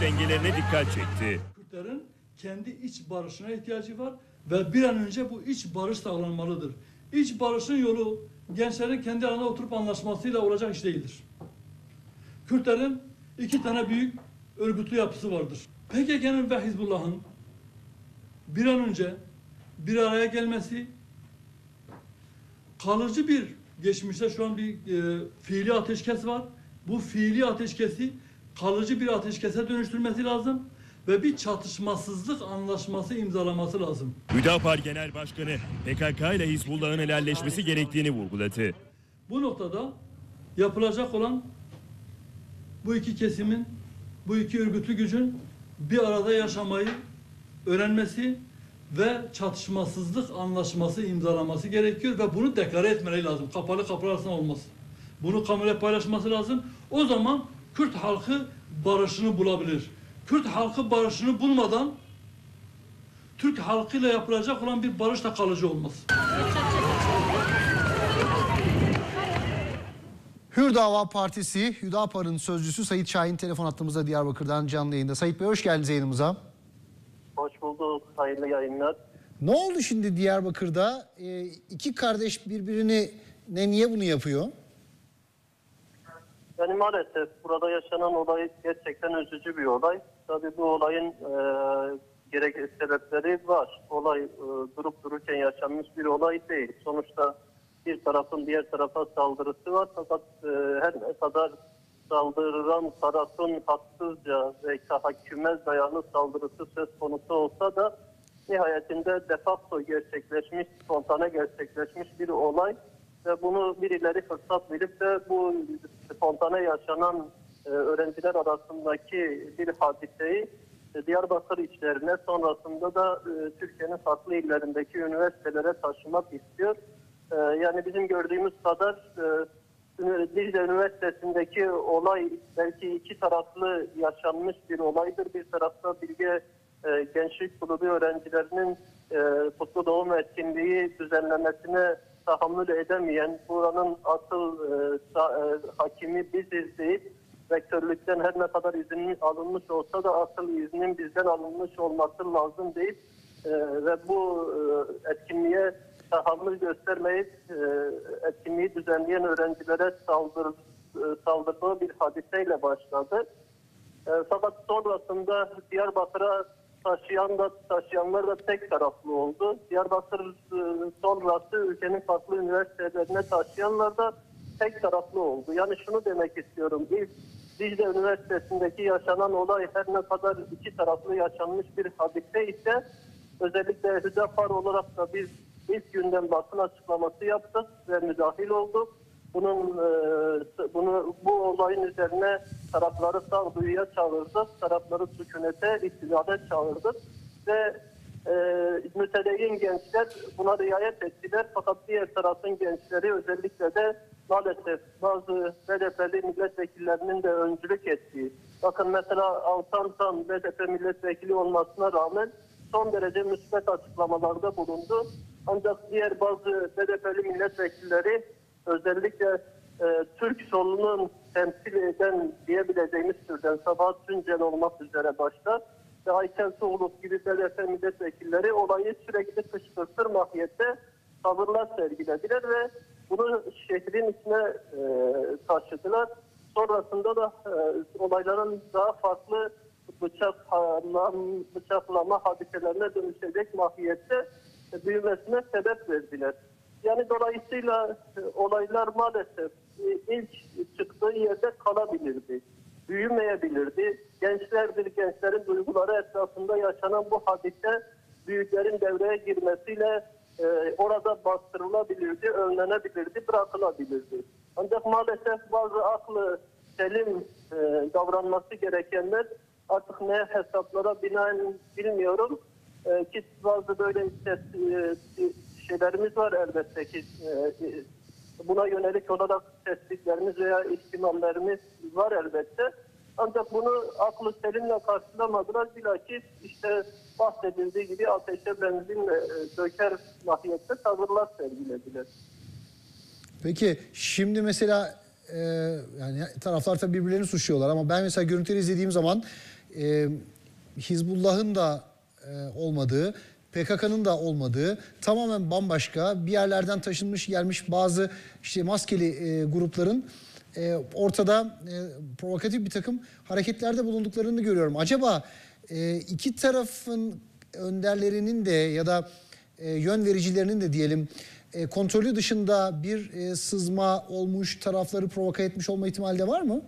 dengelerine dikkat çekti. Kürtlerin kendi iç barışına ihtiyacı var ve bir an önce bu iç barış sağlanmalıdır. İç barışın yolu gençlerin kendi arasında oturup anlaşmasıyla olacak iş değildir. Kürtlerin iki tane büyük örgütlü yapısı vardır. PKK'nın ve Hizbullah'ın bir an önce bir araya gelmesi kalıcı bir geçmişte şu an bir e, fiili ateşkes var. Bu fiili ateşkesi kalıcı bir ateşkese dönüştürmesi lazım ve bir çatışmasızlık anlaşması imzalaması lazım. Hüdapar Genel Başkanı PKK ile Hizbullah'ın helalleşmesi gerektiğini vurguladı. Bu noktada yapılacak olan bu iki kesimin, bu iki örgütlü gücün bir arada yaşamayı öğrenmesi ve çatışmasızlık anlaşması imzalaması gerekiyor ve bunu deklare etmeleri lazım. Kapalı kapılar arasında olmaz. Bunu kamuoyuyla paylaşması lazım. O zaman Kürt halkı barışını bulabilir. Kürt halkı barışını bulmadan Türk halkıyla yapılacak olan bir barış da kalıcı olmaz. Hür Dava Partisi Hüdapar'ın sözcüsü Sayit Şahin telefon attığımızda Diyarbakır'dan canlı yayında. Sayit Bey hoş geldiniz yayınımıza. Hoş bulduk. Hayırlı yayınlar. Ne oldu şimdi Diyarbakır'da? Ee, iki kardeş birbirini ne niye bunu yapıyor? Yani maalesef burada yaşanan olay gerçekten üzücü bir olay. Tabii bu olayın e, gerek sebepleri var. Olay e, durup dururken yaşanmış bir olay değil. Sonuçta bir tarafın diğer tarafa saldırısı var. Fakat e, her ne kadar saldıran tarafın haksızca ve tahakküme dayalı saldırısı söz konusu olsa da nihayetinde defakto gerçekleşmiş, spontane gerçekleşmiş bir olay ve bunu birileri fırsat bilip de bu spontane yaşanan e, öğrenciler arasındaki bir hadiseyi e, Diyarbakır içlerine sonrasında da e, Türkiye'nin farklı illerindeki üniversitelere taşımak istiyor. E, yani bizim gördüğümüz kadar e, Dicle Üniversitesi'ndeki olay belki iki taraflı yaşanmış bir olaydır. Bir tarafta Bilge e, Gençlik Kulübü öğrencilerinin e, kutlu doğum etkinliği düzenlemesine tahammül edemeyen, buranın asıl e, sa- e, hakimi biziz deyip rektörlükten her ne kadar izin alınmış olsa da asıl iznin bizden alınmış olması lazım deyip e, ve bu e, etkinliğe tahammül göstermeyip e, etkinliği düzenleyen öğrencilere saldır, e, saldırdığı bir hadiseyle başladı. E, fakat sonrasında Diyarbakır'a taşıyan da taşıyanlar da tek taraflı oldu. Diyarbakır e, sonrası ülkenin farklı üniversitelerine taşıyanlar da tek taraflı oldu. Yani şunu demek istiyorum. İlk Dicle Üniversitesi'ndeki yaşanan olay her ne kadar iki taraflı yaşanmış bir hadise ise özellikle Hüdapar olarak da biz ilk günden basın açıklaması yaptık ve müdahil olduk. Bunun e, bunu bu olayın üzerine tarafları sağduyuya çağırdık, tarafları sükunete, istidade çağırdık ve e, mütedeyyin gençler buna riayet ettiler. Fakat diğer tarafın gençleri özellikle de maalesef bazı BDP'li milletvekillerinin de öncülük ettiği. Bakın mesela Altan Tan BDP milletvekili olmasına rağmen son derece müsbet açıklamalarda bulundu. Ancak diğer bazı BDP'li milletvekilleri özellikle e, Türk solunun temsil eden diyebileceğimiz türden Sabahat Tuncel olmak üzere başta ve Ayten Tuğluk gibi BDP milletvekilleri olayı sürekli kışkırtır mahiyette tavırlar sergilediler ve bunu şehrin içine e, taşıdılar. Sonrasında da e, olayların daha farklı bıçaklama, bıçaklama hadiselerine dönüşecek mahiyette e, büyümesine sebep verdiler. Yani dolayısıyla e, olaylar maalesef e, ilk çıktığı yerde kalabilirdi. Büyümeyebilirdi. Gençlerdir, gençlerin duyguları etrafında yaşanan bu hadise büyüklerin devreye girmesiyle e, orada bastırılabilirdi, önlenebilirdi, bırakılabilirdi. Ancak maalesef bazı aklı selim e, davranması gerekenler artık ne hesaplara binaen bilmiyorum e, ki bazı böyle ses- e, şeylerimiz var elbette ki e, e, buna yönelik olarak tespitlerimiz veya ihtimallerimiz var elbette. Ancak bunu aklı selimle karşılamadılar. Bilakis işte bahsedildiği gibi ateşe benzinle e, döker mahiyette tavırlar sergilediler. Peki şimdi mesela e, yani taraflar tabii birbirlerini suçluyorlar ama ben mesela görüntüleri izlediğim zaman e, Hizbullah'ın da e, olmadığı, PKK'nın da olmadığı tamamen bambaşka bir yerlerden taşınmış gelmiş bazı işte maskeli e, grupların e, ortada e, provokatif bir takım hareketlerde bulunduklarını görüyorum. Acaba e, iki tarafın önderlerinin de ya da e, yön vericilerinin de diyelim e, kontrolü dışında bir e, sızma olmuş, tarafları provoka etmiş olma ihtimali de var mı?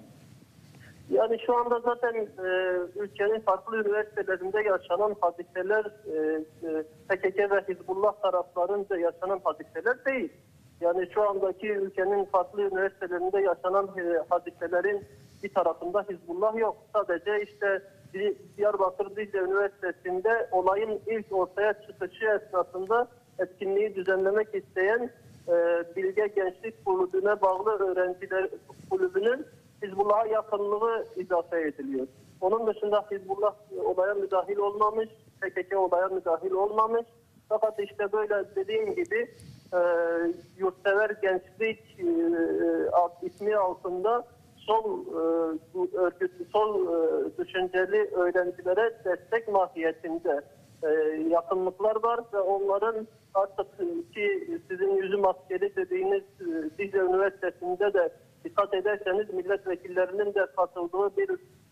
Yani şu anda zaten e, ülkenin farklı üniversitelerinde yaşanan hadiseler e, e, PKK ve Hizbullah taraflarınca yaşanan hadiseler değil. Yani şu andaki ülkenin farklı üniversitelerinde yaşanan e, hadiselerin bir tarafında Hizbullah yok. Sadece işte Di- Diyarbakır Dicle Üniversitesi'nde olayın ilk ortaya çıkışı esnasında etkinliği düzenlemek isteyen e, Bilge Gençlik Kulübü'ne bağlı öğrenciler kulübünün Hizbullah'a yakınlığı izafe ediliyor. Onun dışında Hizbullah olaya müdahil olmamış, PKK olaya müdahil olmamış. Fakat işte böyle dediğim gibi e, yurtsever gençlik e, ad- ismi altında sol e, bu örgütlü sol e, düşünceli öğrencilere destek mahiyetinde e, yakınlıklar var ve onların artık ki sizin yüzü maskeli dediğiniz e, Dicle Üniversitesi'nde de dikkat ederseniz milletvekillerinin de katıldığı bir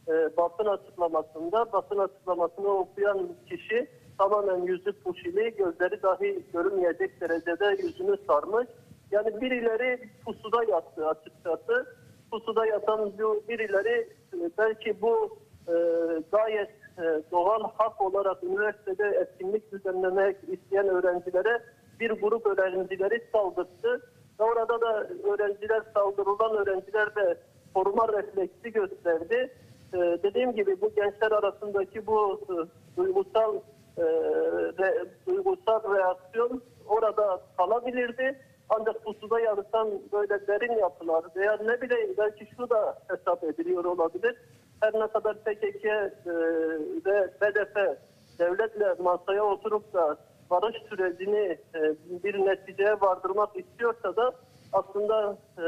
e, basın açıklamasında basın açıklamasını okuyan kişi tamamen yüzü puşili, gözleri dahi görünmeyecek derecede yüzünü sarmış. Yani birileri pusuda yattı açıkçası. Pusuda yatan birileri e, belki bu e, gayet e, doğal hak olarak üniversitede etkinlik düzenlemek isteyen öğrencilere bir grup öğrencileri saldırdı. Orada da öğrenciler saldırılan öğrenciler de koruma refleksi gösterdi. Ee, dediğim gibi bu gençler arasındaki bu e, duygusal e, re- duygusal reaksiyon orada kalabilirdi. Ancak pusuda yaratan böyle derin yapılar veya ne bileyim belki şu da hesap ediliyor olabilir. Her ne kadar PKK e, ve BDP devletle masaya oturup da barış sürecini e, neticeye vardırmak istiyorsa da aslında e,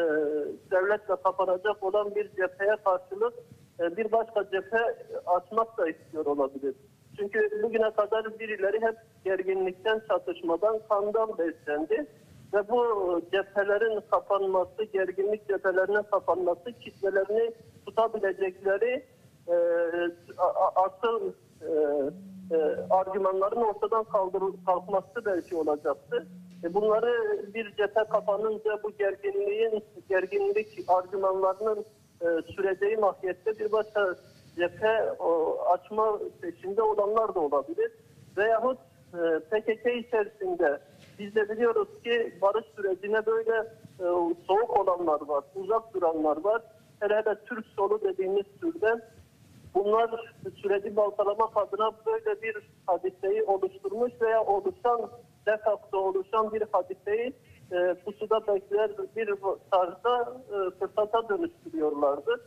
devletle kapanacak olan bir cepheye karşılık e, bir başka cephe açmak da istiyor olabilir. Çünkü bugüne kadar birileri hep gerginlikten, çatışmadan, kandan beslendi. Ve bu cephelerin kapanması, gerginlik cephelerinin kapanması kitlelerini tutabilecekleri e, asıl e, e, argümanların ortadan kaldırıl kalkması belki olacaktı. E, bunları bir cephe kapanınca bu gerginliğin, gerginlik argümanlarının e, süreceği mahiyette bir başka cephe o, açma peşinde olanlar da olabilir. Veyahut e, PKK içerisinde biz de biliyoruz ki barış sürecine böyle e, soğuk olanlar var, uzak duranlar var. Hele hele Türk solu dediğimiz türden bunlar süreci baltalamak adına böyle bir hadiseyi oluşturmuş veya oluşan defakto oluşan bir hadiseyi e, pusuda bekleyen bir tarzda e, fırsata dönüştürüyorlardı.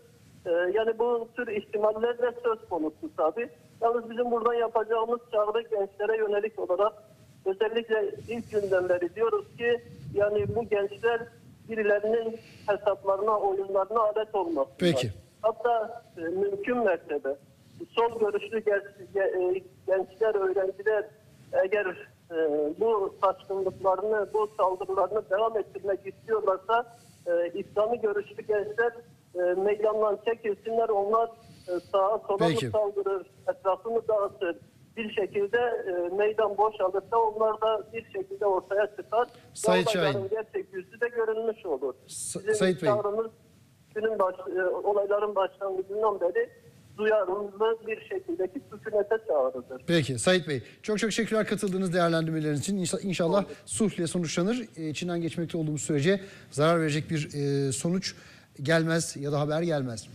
E, yani bu tür ihtimaller de söz konusu tabi. Yalnız bizim buradan yapacağımız çağrı gençlere yönelik olarak özellikle ilk günden beri diyoruz ki yani bu gençler birilerinin hesaplarına, oyunlarına alet olmasınlar. Peki. Hatta e, mümkün mertebe sol görüşlü e, gençler, öğrenciler eğer e, bu taşkınlıklarını, bu saldırılarını devam ettirmek istiyorlarsa e, İslami görüşlü gençler e, meydandan çekilsinler. Onlar e, sağa sola Peki. mı saldırır, etrafını dağıtır. Bir şekilde e, meydan boşalırsa onlar da bir şekilde ortaya çıkar. Sayın Şahin. gerçek yüzü de görünmüş olur. Sa- Sayın Bey. çağrımız günün baş, e, olayların başlangıcından beri duyarlı bir şekildeki sükunete çağrıdır. Peki Sait Bey çok çok teşekkürler katıldığınız değerlendirmeleriniz için. İnşa- İnşallah sulhle sonuçlanır. İçinden geçmekte olduğumuz sürece zarar verecek bir e, sonuç gelmez ya da haber gelmez.